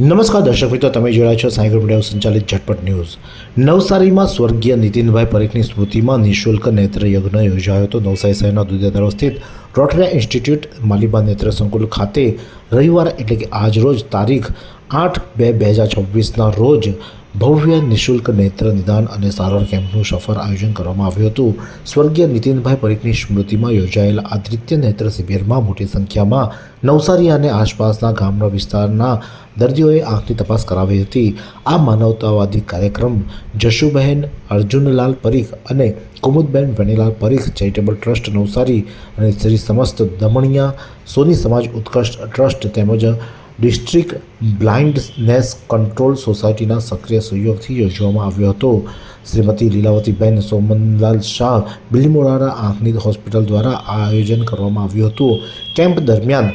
નમસ્કાર દર્શક મિત્રો, તમે જોડાયા છો સાંઈ મીડિયા સંચાલિત ઝટપટ ન્યૂઝ. નવસારીમાં સ્વર્ગીય નીતિનભાઈ પરીખની સ્મૃતિમાં નિઃશુલ્ક નેત્ર યજ્ઞ યોજાયો હતો. નવસારી શહેરના દુધિયાધારો સ્થિત રોટરિયા ઇન્સ્ટિટ્યૂટ માલિબા નેત્ર સંકુલ ખાતે રવિવાર એટલે કે આજ રોજ તારીખ આઠ બે બે હજાર છવ્વીસના રોજ ભવ્ય નિઃશુલ્ક નેત્ર નિદાન અને સારવાર કેમ્પનું સફળ આયોજન કરવામાં આવ્યું હતું. સ્વર્ગીય નીતિનભાઈ પરીખની સ્મૃતિમાં યોજાયેલા આ દ્વિતીય નેત્ર શિબિરમાં મોટી સંખ્યામાં નવસારી અને આસપાસના ગામના વિસ્તારના દર્દીઓએ આંખની તપાસ કરાવી હતી. આ માનવતાવાદી કાર્યક્રમ જશુબહેન, અર્જુનલાલ પરીખ અને કુમુદબેન વેનીલાલ પરીખ, ચેરિટેબલ ટ્રસ્ટ નવસારી અને શ્રી સમસ્ત દમણિયા, સોની સમાજ ઉત્કર્ષ ટ્રસ્ટ તેમજ ડિસ્ટ્રિક્ટ બ્લાઇન્ડનેસ કંટ્રોલ સોસાયટીના સક્રિય સહયોગથી યોજવામાં આવ્યો હતો. શ્રીમતી લીલાવતીબેન સોમનલાલ શાહ બિલીમોરાના આંખની હોસ્પિટલ દ્વારા આયોજન કરવામાં આવ્યું હતું. કેમ્પ દરમિયાન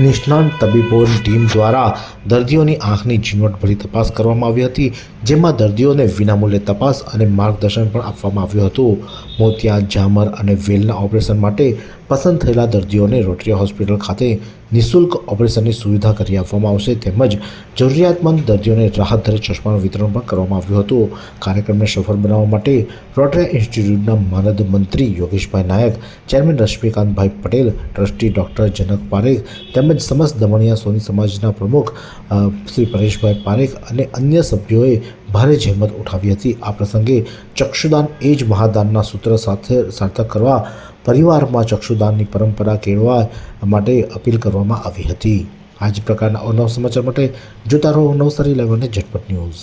નિષ્ણાંત તબીબોની ટીમ દ્વારા દર્દીઓની આંખની ઝીણવટભરી તપાસ કરવામાં આવી હતી, જેમાં દર્દીઓને વિનામૂલ્યે તપાસ અને માર્ગદર્શન પણ આપવામાં આવ્યું હતું. મોતિયા ઝામર અને વેલના ઓપરેશન માટે પસંદ થયેલા દર્દીઓને રોટરી હોસ્પિટલ ખાતે નિઃશુલ્ક ઓપરેશનની સુવિધા કરી આપવામાં આવશે તેમજ જરૂરિયાતમંદ દર્દીઓને રાહત દરે ચશ્માનું વિતરણ પણ કરવામાં આવ્યું હતું. કાર્યક્રમને સફળ બનાવવા માટે રોટરી ઇન્સ્ટિટ્યૂટના માનદ મંત્રી યોગેશભાઈ Nayak, chairman રશ્મિકાંતભાઈ Patel, trustee doctor Janak Parekh તેમજ સમસ્ત દમણિયા સોની સમાજના પ્રમુખ શ્રી પરેશભાઈ પારેખ અને અન્ય સભ્યોએ ભારે જહેમત ઉઠાવી હતી. આ પ્રસંગે ચક્ષુદાન એ જ મહાદાનના સૂત્ર સાથે સાર્થક કરવા, પરિવારમાં ચક્ષુદાનની પરંપરા કેળવા માટે અપીલ કરવામાં આવી હતી. આ જ પ્રકારના અવનવ સમાચાર માટે જોતા રહો નવસારી લાઈવ અને ઝટપટ ન્યૂઝ.